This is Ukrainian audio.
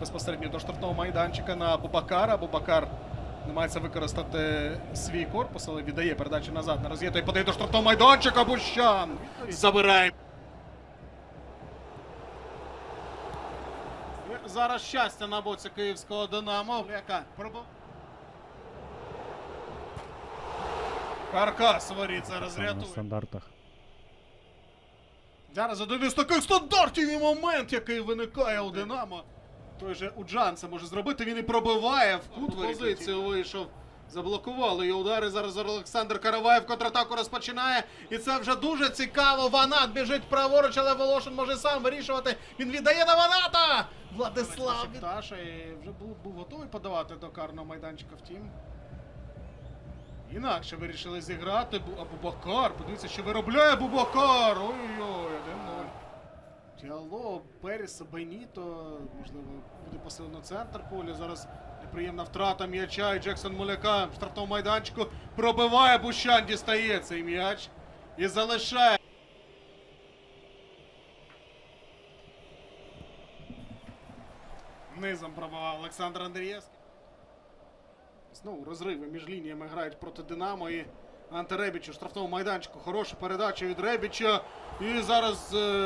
безпосередньо до штрафного майданчика на Бубакара. Бубакар намагається використати свій корпус, але віддає передачу назад на роз'єту і подає до штрафного майданчика. Бущан забирає. Зараз щастя на боці київського Динамо. Яка Каркас воріт зараз Саме на стандартах. Зараз один із таких стандартів і момент, який виникає у Динамо. Той же Уджан це може зробити. Він і пробиває в кут позицію. Вийшов. Заблокували і удари. Зараз Олександр Караваєв контратаку розпочинає. І це вже дуже цікаво. Ванат біжить праворуч, але Волошин може сам вирішувати. Він віддає на Ваната! Владислав Таша і вже був, був готовий подавати до карного майданчика. Втім. Інакше вирішили зіграти. А Бубакар, подивіться, що виробляє Бубакар. Ой-ой, 1-0. Діало, Періса, Беніто, можливо, буде посилено центр поля. Зараз неприємна втрата м'яча. І Джексон Муляка в штрафному майданчику пробиває Бущан, дістає цей м'яч і залишає. Низом пробивав Олександр Андрієвський. Знову розриви між лініями грають проти Динамо і Анте Ребіч у штрафному майданчику. Хороша передача від Ребіча. І зараз. е,